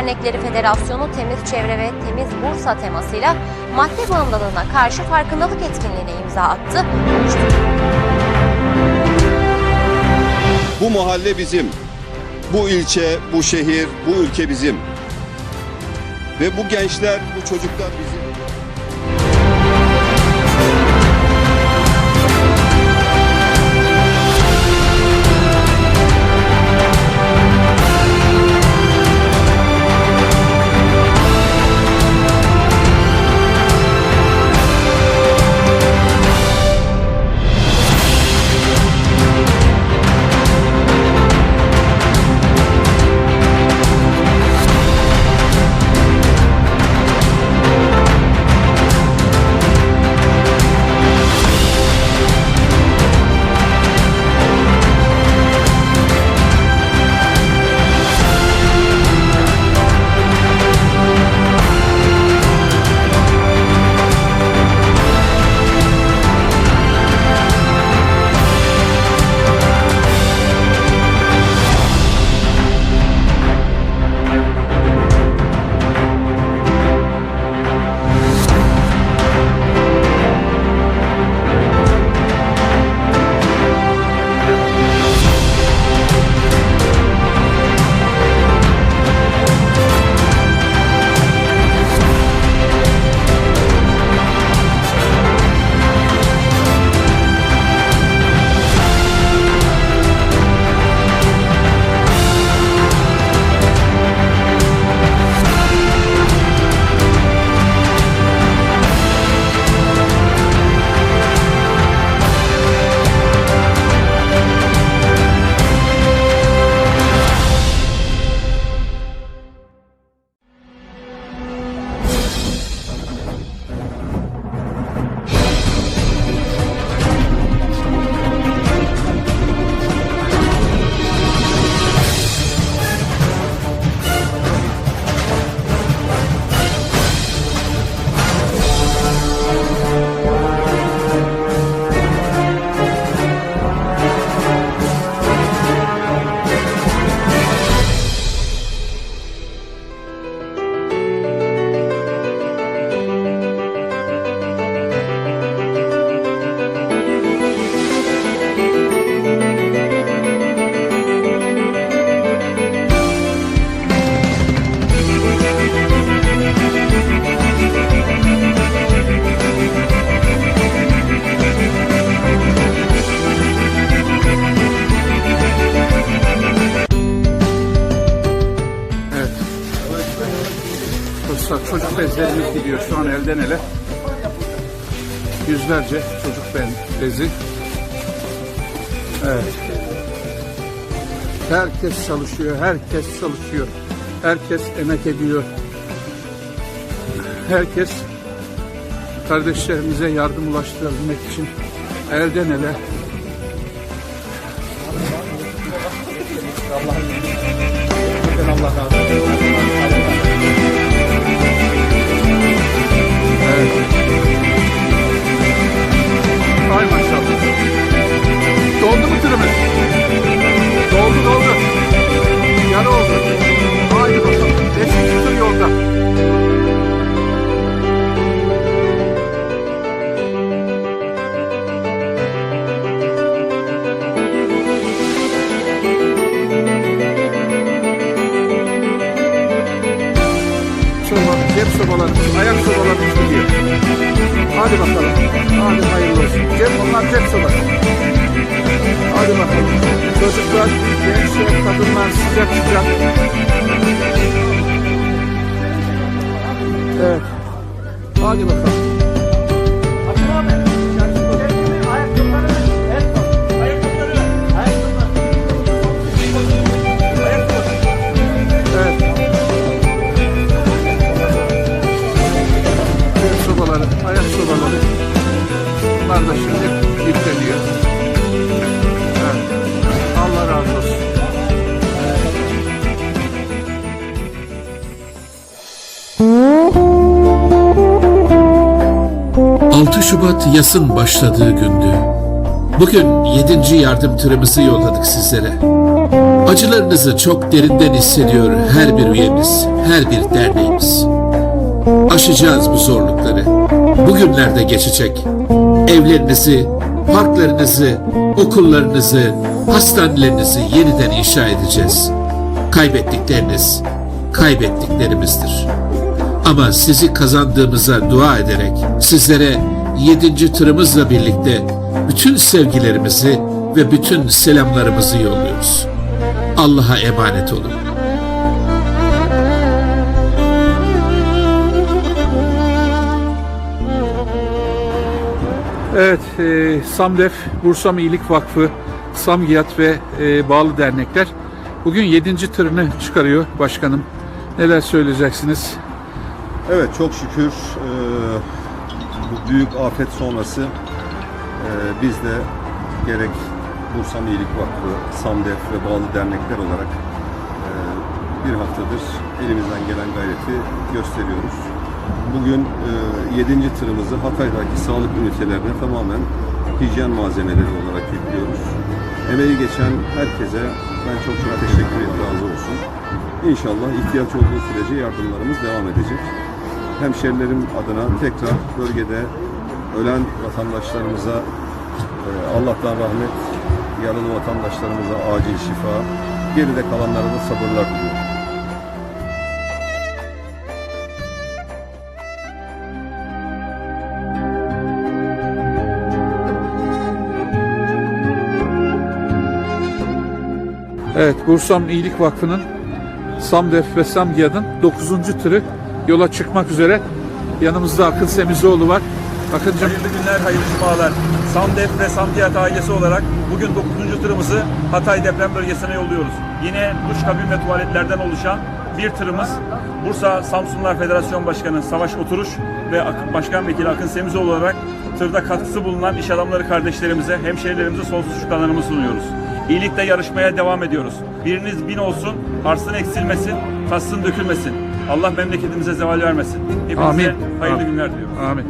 Dernekleri Federasyonu Temiz Çevre ve Temiz Bursa temasıyla madde bağımlılığına karşı farkındalık etkinliğine imza attı. Bu mahalle bizim. Bu ilçe, bu şehir, bu ülke bizim. Ve bu gençler, bu çocuklar bizim. Çocuk bezlerimiz gidiyor şu an elden ele. Yüzlerce çocuk bezi. Evet. Herkes çalışıyor, herkes çalışıyor. Herkes emek ediyor. Herkes kardeşlerimize yardım ulaştırabilmek için elden ele Ay sobalarımız, ayak sobalarımız gidiyor. Hadi bakalım. Hadi hayırlı olsun. Cep onlar cep sobası. Hadi bakalım. Çocuklar, gençler, kadınlar sıcak sıcak. Evet. Hadi bakalım. 6 Şubat yasın başladığı gündü. Bugün 7. yardım tırımızı yolladık sizlere. Acılarınızı çok derinden hissediyor her bir üyemiz, her bir derneğimiz. Aşacağız bu zorlukları. Bugünlerde geçecek. Evlerinizi, parklarınızı, okullarınızı, hastanelerinizi yeniden inşa edeceğiz. Kaybettikleriniz, kaybettiklerimizdir. Ama sizi kazandığımıza dua ederek sizlere yedinci tırımızla birlikte bütün sevgilerimizi ve bütün selamlarımızı yolluyoruz. Allah'a emanet olun. Evet, e, SAMDEF, Bursam İyilik Vakfı, SAMGİAT ve e, bağlı dernekler bugün 7. tırını çıkarıyor başkanım. Neler söyleyeceksiniz? Evet çok şükür e, bu büyük afet sonrası e, biz de gerek Bursam İyilik Vakfı, SAMDEF ve bağlı dernekler olarak e, bir haftadır elimizden gelen gayreti gösteriyoruz. Bugün e, 7. tırımızı Hatay'daki sağlık ünitelerine tamamen hijyen malzemeleri olarak yüklüyoruz. Emeği geçen herkese ben çok çok teşekkür ederim, razı olsun. İnşallah ihtiyaç olduğu sürece yardımlarımız devam edecek. Hemşerilerim adına tekrar bölgede ölen vatandaşlarımıza e, Allah'tan rahmet, yaralı vatandaşlarımıza acil şifa, geride kalanlara da sabırlar diliyorum. Evet, Bursam İyilik Vakfı'nın SAMDEF ve SAMGİAD'ın 9. tırı yola çıkmak üzere. Yanımızda Akın Semizoğlu var. Akıncım Hayırlı günler, hayırlı cumalar. Samdep ve Samtiyat ailesi olarak bugün 9. tırımızı Hatay deprem bölgesine yolluyoruz. Yine duş kabin ve tuvaletlerden oluşan bir tırımız Bursa Samsunlar Federasyon Başkanı Savaş Oturuş ve Başkan Vekili Akın Semizoğlu olarak tırda katkısı bulunan iş adamları kardeşlerimize, hemşehrilerimize sonsuz şükranlarımı sunuyoruz. İyilikte yarışmaya devam ediyoruz. Biriniz bin olsun, arsın eksilmesin, tassın dökülmesin. Allah memleketimize zeval vermesin. Hepinize Amin. hayırlı Amin. günler diliyorum. Amin.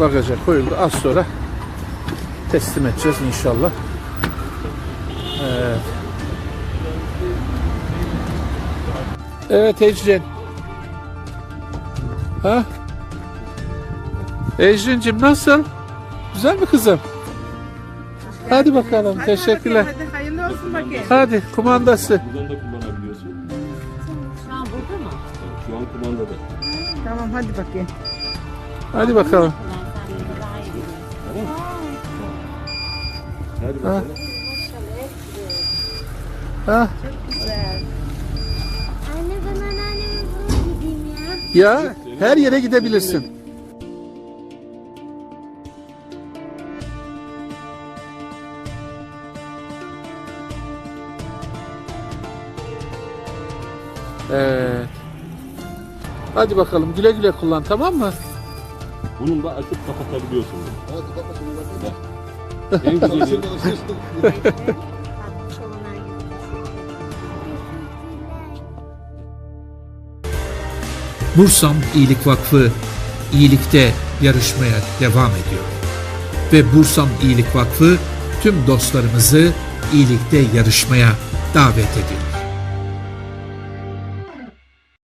Bagaja koyuldu. Az sonra teslim edeceğiz inşallah. Evet. Evet Ecrin. Ha? Ecrin'cim nasıl? Güzel mi kızım? Hadi bakalım. Hadi Teşekkürler. bakayım, Hadi hayırlı olsun bakayım. Hadi kumandası. Buradan da kullanabiliyorsun. Şu an burada mı? Şu an kumandada. Tamam hadi bakayım. Hadi bakalım. Hadi Ha. bakalım. Ha? Anne ben anneannemin yanına gideyim ya. Ya her yere gidebilirsin. Evet. Hadi bakalım güle güle kullan tamam mı? Bunu da açıp kapatabiliyorsun. Hadi En güzeli. Bursam İyilik Vakfı iyilikte yarışmaya devam ediyor. Ve Bursam İyilik Vakfı tüm dostlarımızı iyilikte yarışmaya davet ediyor.